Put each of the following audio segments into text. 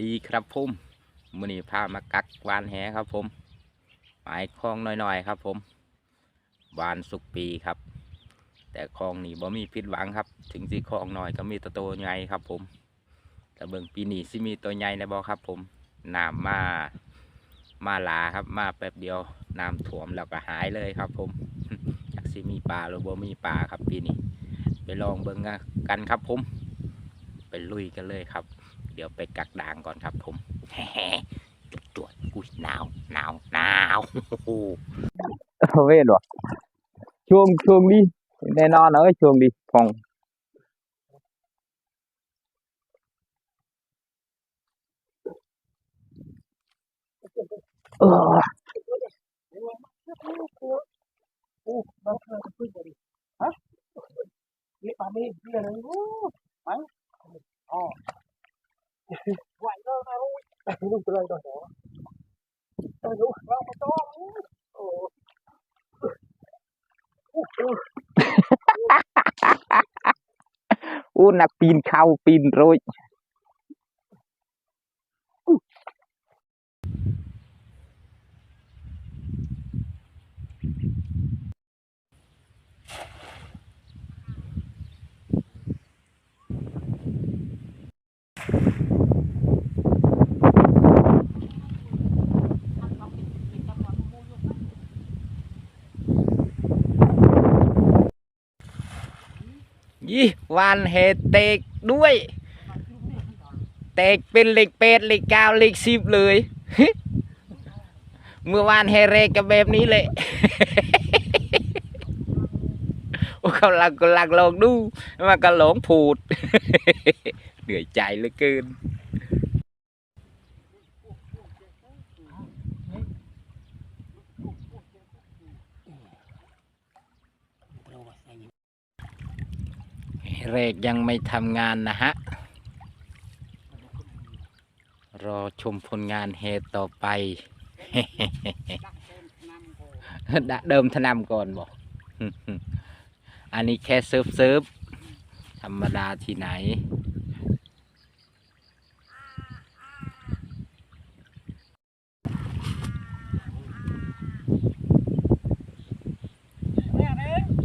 ดีครับผมมือนี้พามากักวานแหครับผมหมายคลองน้อยๆครับผมวานสุกปีครับ แต่คลองนี้บ่มีผิดหวังครับ ถึงสิคลองน้อยก็มีตัวโตใหญ่ครับผมแต่เบิ่งปีนี้สิมีตัวใหญ่ในบ่ครับผมน้ำมามาหลาครับ มาแป๊บเดียวน้ำท่วมแล้วก็หายเลยครับผมอยากสิมีปลาหรือบ่มีปลาครับปีนี้ ไปลองเบิ่งกันครับผม ไปลุยกันเลยครับ ดี๋ยวไปกักด่างก่อนครับผมจวดจวดๆอุ้ยหนาวหนาวหนาวโอ้โหเว้ยหรอช่วงช่วงนี้แน่นอนเอ้ยช่วงนี้พองเออนี่ปลาไม่เบี้ยเลยโอ้ไปอ๋อไหวเลิกนะลูกลูกจะ เลยต่อหัวเออลูเราไม่ต้องโอ้อู้นักปีนเขาปีนโรย ยี่ วานเฮเตกด้วย เตกเป็นเหล็กเป็ดเหล็กเก้าเหล็กสิบเลย เมื่อวานเฮเรกกับแบบนี้เลยโอ้เขาลังกำลังลองดู มากระหลงผูด เหนื่อยใจเหลือเกิน เรกยังไม่ทำงานนะฮะ รอชมผลงานเฮต่อไปดะเดิมทนำก่อนบอก อันนี้แค่เซิฟเซิฟธรรมดาที่ไหน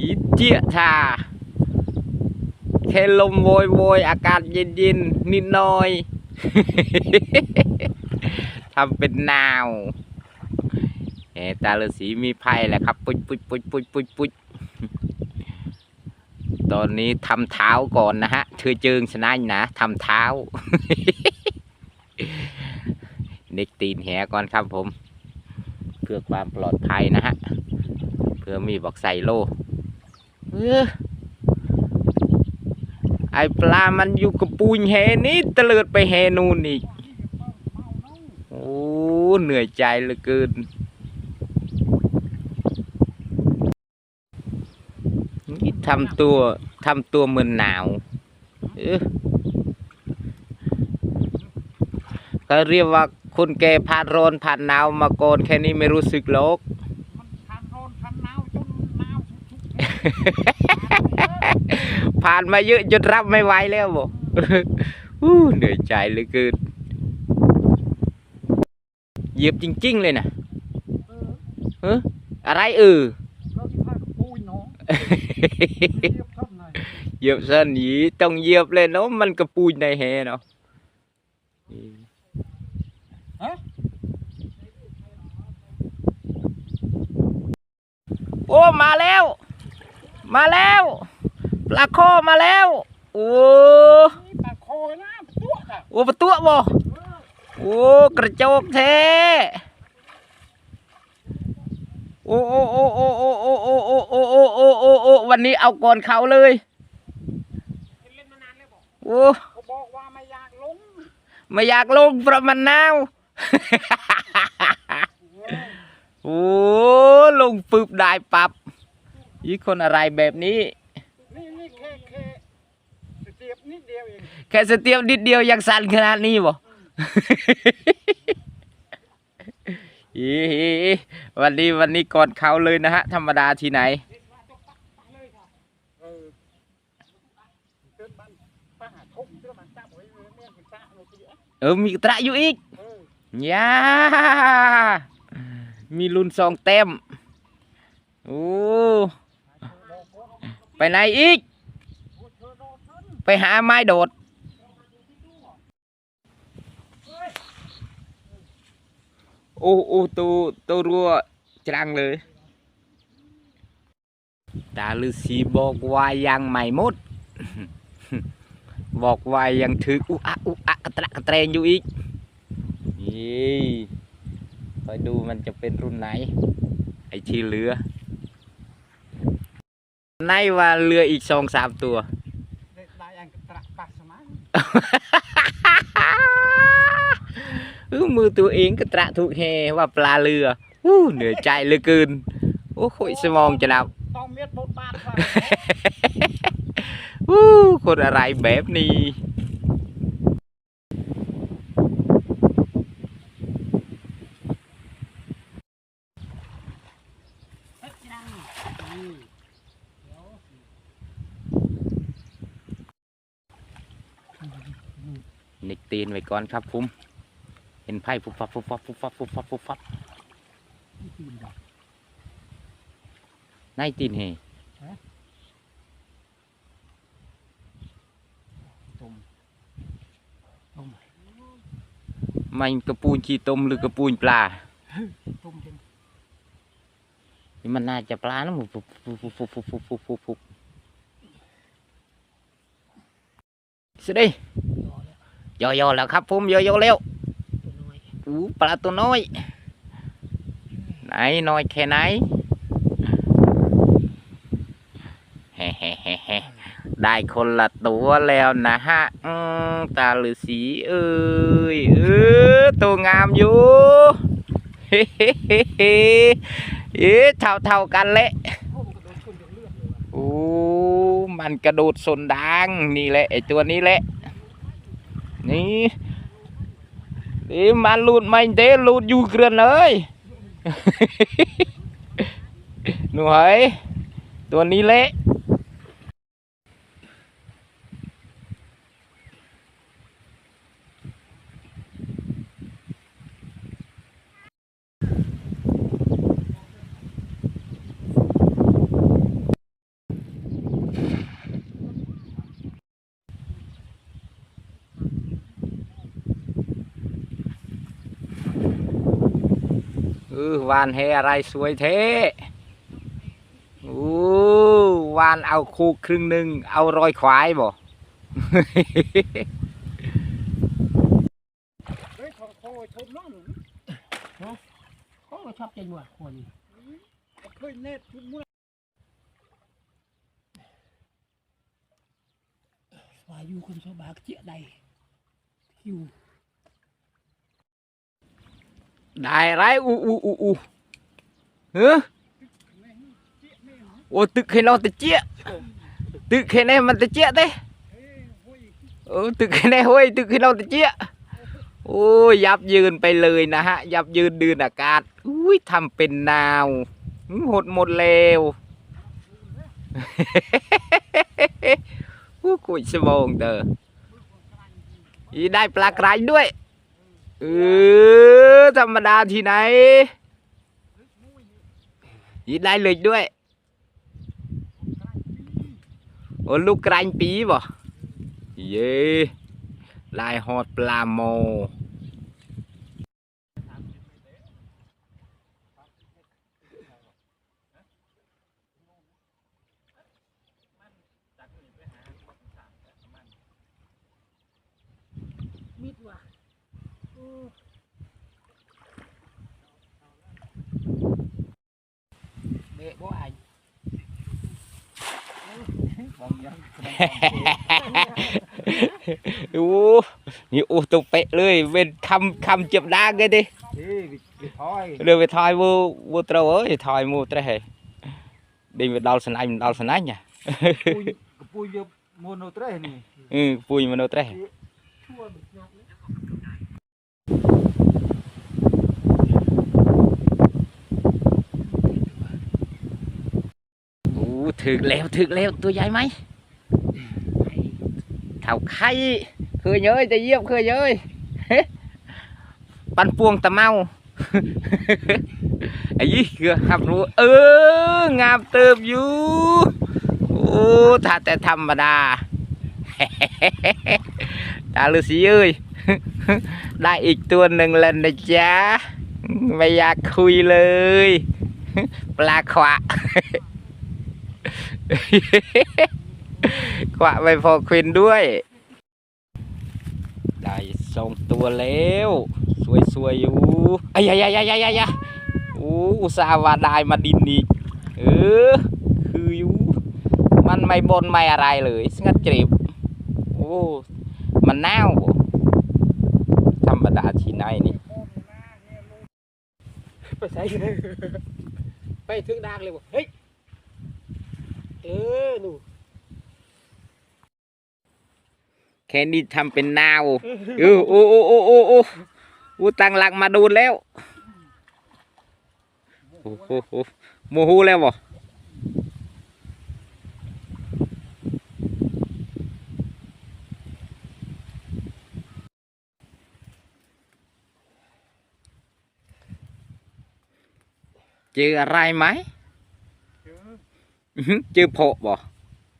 อีเจียชา แค่ลมโวยโวยอากาศเย็นเย็นๆนิดหน่อยทำเป็นหนาวเอตาฤาษีมีไพ่แหละครับ ปุ๊ยปุ๊ยปุ๊ยปุ๊ยปุ๊ยปุ๊ยตอนนี้ทำเท้าก่อนนะฮะเธอเจิงชนะนะทำเท้าเน็กตีนแหก่อนครับผม เพื่อความปลอดภัยนะฮะ เพื่อมีบอกใส่โลเออ ไอปลามันอยู่กับปูนแหนี้ตะเลิดไปแหนูนอีกโอ้เหนื่อยใจเหลือเกินนี่ทำตัวทำตัวเหมือนหนาวเออก็เรียกว่าคนแกผ่านร้อนผ่านหนาวมาก่อนแค่นี้ไม่รู้สึกหรอกมันทันร้อนทันหนาวจนหนาวสุด ผ่านมาเยอะจนรับไม่ไหวแล้วบอกอู้เหนื่อยใจเหลือเกินเหยียบจริง ๆ เลยนะๆเออเฮ้อะไรเออเราที่พากับปุ้ยเนาะเรียบเท่าไหร่เหยียบเส้นหยีต้องเหยียบเลยเนาะมันกระปูนในแฮเนาะโอ้มาแล้ว มาแล้ว ปลาโคมาแล้ว โอ้นี่ปลาคอยนะตัวอะโอ้ประตูบ่โอ้กระจกแท้โอ้โอ้โอ้โอ้โอ้โอ้โอ้โอ้โอ้โอ้โอ้โอ้โอ้วันนี้เอาก่อนเขาเลยเล่นมานานแล้วบอกโอ้เขาบอกว่าไม่อยากลงไม่อยากลงเพราะมันหนาวโอ้ลงปึ๊บได้ปับยี่คนอะไรแบบนี้นี่นี่แค่แค่เสี ยบนิดเดียวเองแค่สเตียมนิดเดียวยังสั่นขนาดนี้บ่อีวันนี้วันนี้ก่อนเขาเลยนะฮะ ธรรมดาที่ไหนเออเกิดบ้านป้าหาทุกเรื่องมันจ้าบ่อยเรื่องเมียนจ้าโนตีเออมีกระตะอยู่อีกเออยามีลุ้นสองเต็มโอ้ไปไหนอีก ไปหาไม้โดด โอ้โอ้ตัวตัวรัวจังเลย ตาฤาษีบอกว่ายังไม่หมด บอกว่ายังถืออุอะอุอะกระตระกระเตรงอยู่อีกนี่คอยดูมันจะเป็นรุ่นไหน ไอที่เหลือในว่าเรืออีกสองสามตัว ได้ได้อันกระตระปัสส มาเออมือตัวเองก็ตระถูกแฮว่าปลาเรืออู้เหนื่อยใจเหลือเกินโอ้โหสมองจะนับต้องเมียดบทบาทว่าอู้คนอะไรแบบนี้ เฮ็ดยังนี่เดี๋ยว นิกตีนไว้ก่อนครับผมเห็นไพ่ฟุบฟับฟุบฟับฟุบฟับฟุบฟับฟุบฟับนี่ตีนดอกนายตีนเฮตุ่มตุ่มมันกระปูนชีต้มหรือกระปูนปลาตุ่มเป็นนี่มันน่าจะปลานะฟุบฟุบฟุบฟุบฟุบฟุบฟุบฟุบฟุบสิเด้ ย่อแล้วย่อๆแล้วครับผมย่อๆแล้วตัวน้อยอู้ปลาตัวน้อย ไหนน้อยแค่ไหนเฮ้เฮ้เฮ้เฮ้ได้คนละตัวแล้วนะฮะอืมตาฤาษีเอ้ยเออตัวงามอยู่เฮ้เฮ้เฮ้เฮ้เอ๊ะเท่าเท่าๆกันแหละโอ้มันกระโดดชนจนเลือดเลยว่ะโอ้มันกระโดดสนดังนี่แหละไอตัวนี้แหละ นี่นี่มันลูดไม่เด้ลูดอยู่เกลือนเลยหนูเฮ้ยตัวนี้เละเออวานเฮอะไรสวยเท่โอ้วานเอาคูครึ่งหนึ่งเอารอยควายบ่เฮ้ยของโคชมน้องฮะโอ้ชอบใจหนวดคนเคยเน็ตทุกเมื่อวาอยูคนโซบากเจียใดคิว ได้ไรอูอูอูอูเฮ้อโอ้ตึกให้เราตะเจี๊ยตึกให้ในมันตะเจี๊ยเต้เออตึกให้ในห้วยตึกให้เราตะเจี๊ยโอ้ยยับยืนไปเลยนะฮะ ยับยืนดืนอากาศอุ้ยทำเป็นนาวหดหมดแล้วอู้กุยสมองเตออีได้ปลากรายด้วย เออธรรมดาที่ไหนยิดได้เลยด้วย โอ้ลูกกรานปีบ่เย่ลายฮอดปลาโมเบะ បេបោះអញបងយ៉ាងអូនេះអូទៅពេកលើយវិញខំខំជិបដាគេទេវាថយលើវាថយវូវូត្រូវអើយថយមូត្រេះហេដេញវាដល់ស្នាញ់មិនដល់ស្នាញ់ណាកពួយយកមូនៅត្រេះនេះអឺកពួយមូនៅត្រេះឈួរមិនស្ងាត់ โอ้ถึกแล้วถึกแล้วตัวใหญ่ไหมเท่าไข่เคยเย้ยจะเยี่ยมเคยเย้ยปันปวงตะเมาไอ้ยี่เกือครับรู้เอองามเติบอยู่โอ้ถ้าแต่ธรรมดาตาฤาษีเอ้ย ได้อีกตัวหนึ่งแล้วนะจ๊ะไม่อยากคุยเลย ปลาขวะขวะไปพอควินด้วย ได้สองตัวแล้ว สวยๆอยู่ไอ้ยายายายายายโอ้อุตส่าห์ว่าได้มาดินอีกเออ คืออยู่ มันไม่บนไม่อะไรเลยสงัดกริบโอ้มันน่าว รมดาที่ไหนนี่ไปใส่เลยไปถึงดากเลยบ่เฮ้ยเออหนูแค่นี้ทำเป็นนาวเออโอ้โอ้โอ้โอ้โอ้โอ้ตั้งหลักมาดูแล้วโอ้โหโหโมโหแล้วบ่ เจออะไรไหมเจออื้อหือเจอโผบ่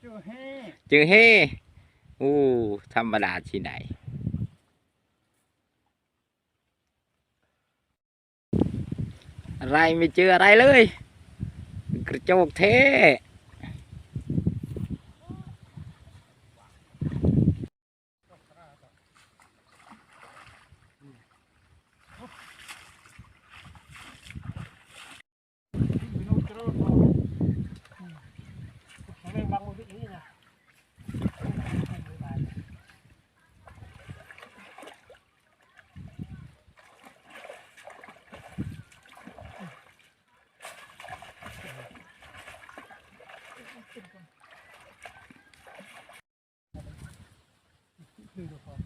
เจอแฮ่เจอเฮ่โอ้ธรรมดาที่ไหน อะไรไม่เจออะไรเลย กระโจกเท พี่น้องเจอเขาเขาไม่บังมือพี่นี่นะ คือเดี๋ยวก่อน